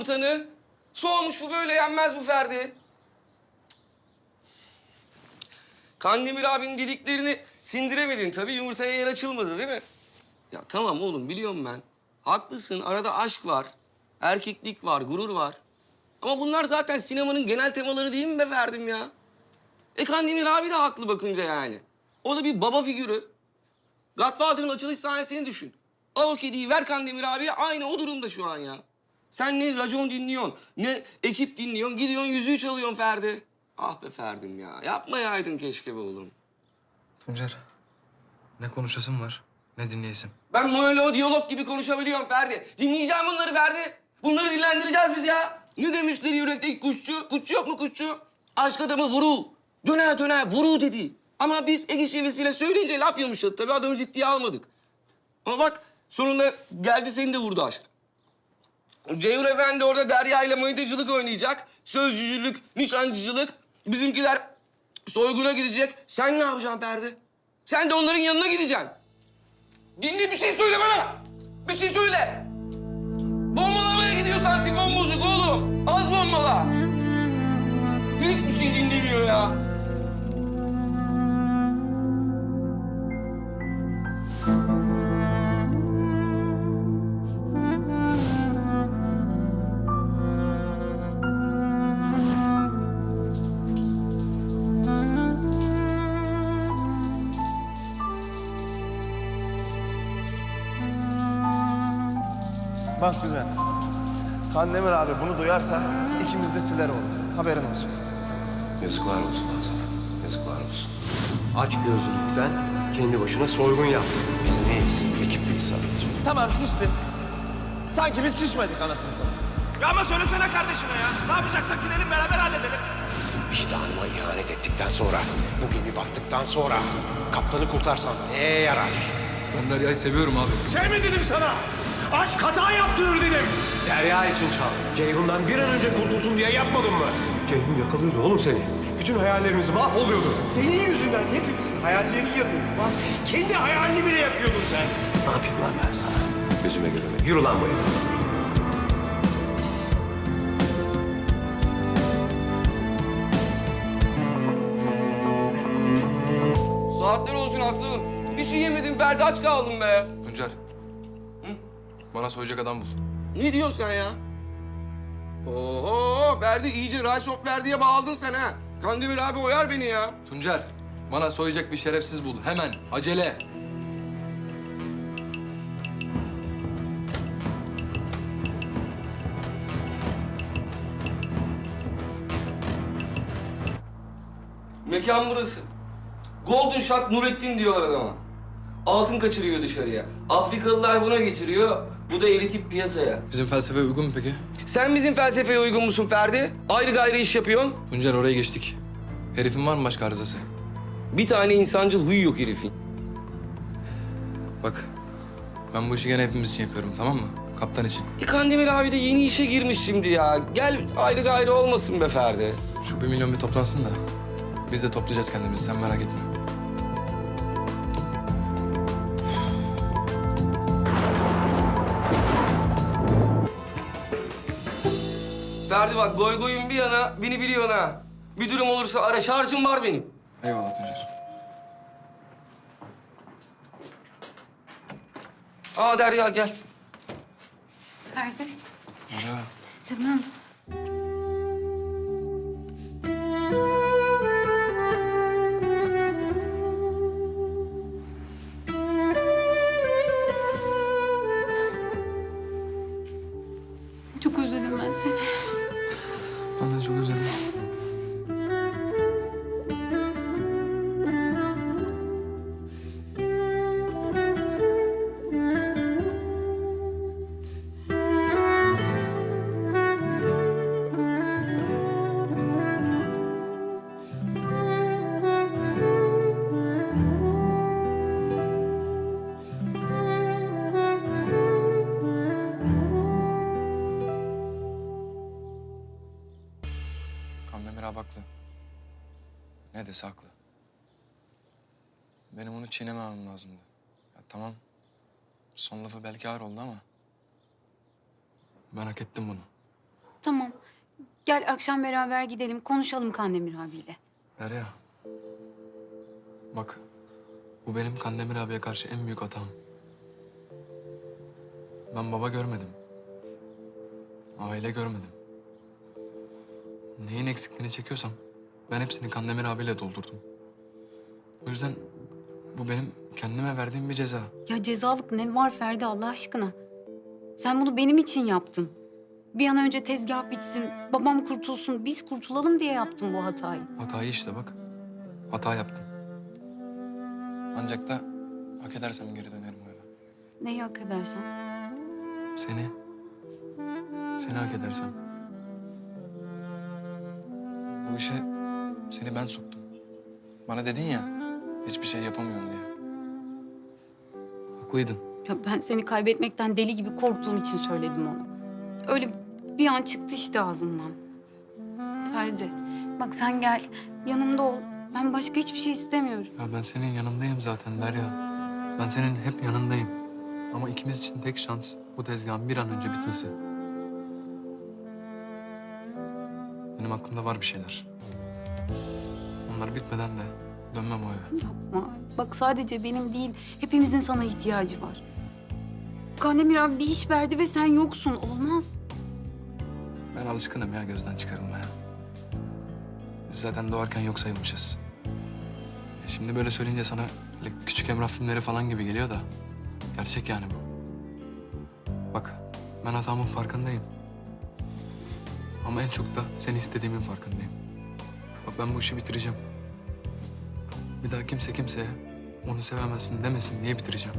yumurtanı. Soğumuş bu böyle yenmez bu Ferdi. Kandemir abinin dediklerini sindiremedin. Tabii yumurtaya yer açılmadı değil mi? Ya tamam oğlum biliyorum ben. Haklısın arada aşk var. Erkeklik var, gurur var. Ama bunlar zaten sinemanın genel temaları değil mi be Ferdim ya? E Kandemir abi de haklı bakınca yani. O da bir baba figürü. Godfather'ın açılış sahnesini düşün. Al o kediyi ver Kandemir abiye aynı o durumda şu an ya. Sen ne racon dinliyorsun, ne ekip dinliyorsun, gidiyorsun yüzüğü çalıyorsun Ferdi. Ah be Ferdim ya, yapmayaydın keşke be oğlum. Tuncer, ne konuşasım var, ne dinleyesim. Ben monolog, diyalog gibi konuşabiliyorum Ferdi. Dinleyeceğim bunları Ferdi. Bunları dillendireceğiz biz ya. Ne demişler yürekteki kuşçu? Kuşçu yok mu kuşçu? Aşk adamı vuru. Döner döner vuru dedi. Ama biz Ege şivesiyle söyleyince laf yumuşadı. Tabii adamı ciddiye almadık. Ama bak sonunda geldi seni de vurdu aşk. Ceyhun Efendi orada Derya ile manitacılık oynayacak. Sözcücülük, nişancıcılık. Bizimkiler soyguna gidecek. Sen ne yapacaksın Ferdi? Sen de onların yanına gideceksin. Dinle bir şey söyle bana. Bir şey söyle. Bombalamaya gidiyorsan sifon bozuk oğlum. Az bombala. Hiçbir şey dinlemiyor ya. Bak güzel. Kandemir abi bunu duyarsa ikimiz de siler olur. Haberin olsun. Yazıklar olsun Hasan. Yazıklar olsun. Aç gözlülükten kendi başına soygun yaptı. Biz neyiz? Ekip miyiz sadece? Tamam şiştin. Sanki biz şişmedik anasını satayım. Ya ama söylesene kardeşine ya. Ne yapacaksak gidelim beraber halledelim. Vicdanıma ihanet ettikten sonra, bu gemi battıktan sonra kaptanı kurtarsan neye yarar? Ben Derya'yı seviyorum abi. Şey mi dedim sana? Aşk hata yaptırır dedim. Derya için çal. Ceyhun'dan bir an önce kurtulsun diye yapmadın mı? Ceyhun yakalıyordu oğlum seni. Bütün hayallerimiz mahvoluyordu. Senin yüzünden hepimizin hayallerini yakıyordun lan. Kendi hayalini bile yakıyordun sen. Ne yapayım lan ben sana? Gözüme görünme. Yürü lan bu eve. Saatler olsun aslanım. Bir şey yemedim Ferdi aç kaldım be. Bana soyacak adam bul. Ne diyorsun sen ya? Oo Ferdi iyice Rise of Ferdi'ye bağladın sen ha. Kandemir abi oyar beni ya. Tuncer, bana soyacak bir şerefsiz bul. Hemen, acele. Mekan burası. Golden Shot Nurettin diyorlar adama. Altın kaçırıyor dışarıya. Afrikalılar buna getiriyor. Bu da eritip piyasaya. Bizim felsefeye uygun mu peki? Sen bizim felsefeye uygun musun Ferdi? Ayrı gayrı iş yapıyorsun. Tuncer oraya geçtik. Herifin var mı başka arızası? Bir tane insancıl huyu yok herifin. Bak, ben bu işi gene hepimiz için yapıyorum tamam mı? Kaptan için. E Kandemir abi de yeni işe girmiş şimdi ya. Gel ayrı gayrı olmasın be Ferdi. Şu bir milyon bir toplansın da biz de toplayacağız kendimizi sen merak etme. Ferdi bak goy goyun bir yana beni biliyorsun ha. Bir durum olursa ara şarjım var benim. Eyvallah Tuncer. Aa Derya gel. Ferdi, Merhaba. canım. Çok özledim ben seni. Ben çok özledim. Haklı. Ne dese haklı. Benim onu çiğnememem lazımdı. Ya tamam. Son lafı belki ağır oldu ama... Ben hak ettim bunu. Tamam. Gel akşam beraber gidelim konuşalım Kandemir abiyle. Derya. Bak. Bu benim Kandemir abiye karşı en büyük hatam. Ben baba görmedim. Aile görmedim. Neyin eksikliğini çekiyorsam ben hepsini Kandemir abiyle doldurdum. O yüzden bu benim kendime verdiğim bir ceza. Ya cezalık ne var Ferdi Allah aşkına? Sen bunu benim için yaptın. Bir an önce tezgah bitsin, babam kurtulsun, biz kurtulalım diye yaptın bu hatayı. Hatayı işte bak. Hata yaptım. Ancak da hak edersem geri dönerim o eve. Neyi hak edersen. Seni. Seni hak edersem. Bu işe seni ben soktum. Bana dedin ya hiçbir şey yapamıyorum diye. Haklıydın. Ya ben seni kaybetmekten deli gibi korktuğum için söyledim onu. Öyle bir an çıktı işte ağzımdan. Ferdi, bak sen gel, yanımda ol. Ben başka hiçbir şey istemiyorum. Ya ben senin yanındayım zaten Derya. Ben senin hep yanındayım. Ama ikimiz için tek şans bu tezgahın bir an önce bitmesi. Benim aklımda var bir şeyler. Onlar bitmeden de dönmem o eve. Yapma. Bak sadece benim değil, hepimizin sana ihtiyacı var. Kandemir abi bir iş verdi ve sen yoksun. Olmaz. Ben alışkınım ya gözden çıkarılmaya. Biz zaten doğarken yok sayılmışız. Ya Şimdi böyle söyleyince sana öyle küçük Emrah filmleri falan gibi geliyor da... ...gerçek yani bu. Bak ben hatamın farkındayım. Ama en çok da seni istediğimin farkındayım. Bak ben bu işi bitireceğim. Bir daha kimse kimseye onu sevemezsin demesin diye bitireceğim.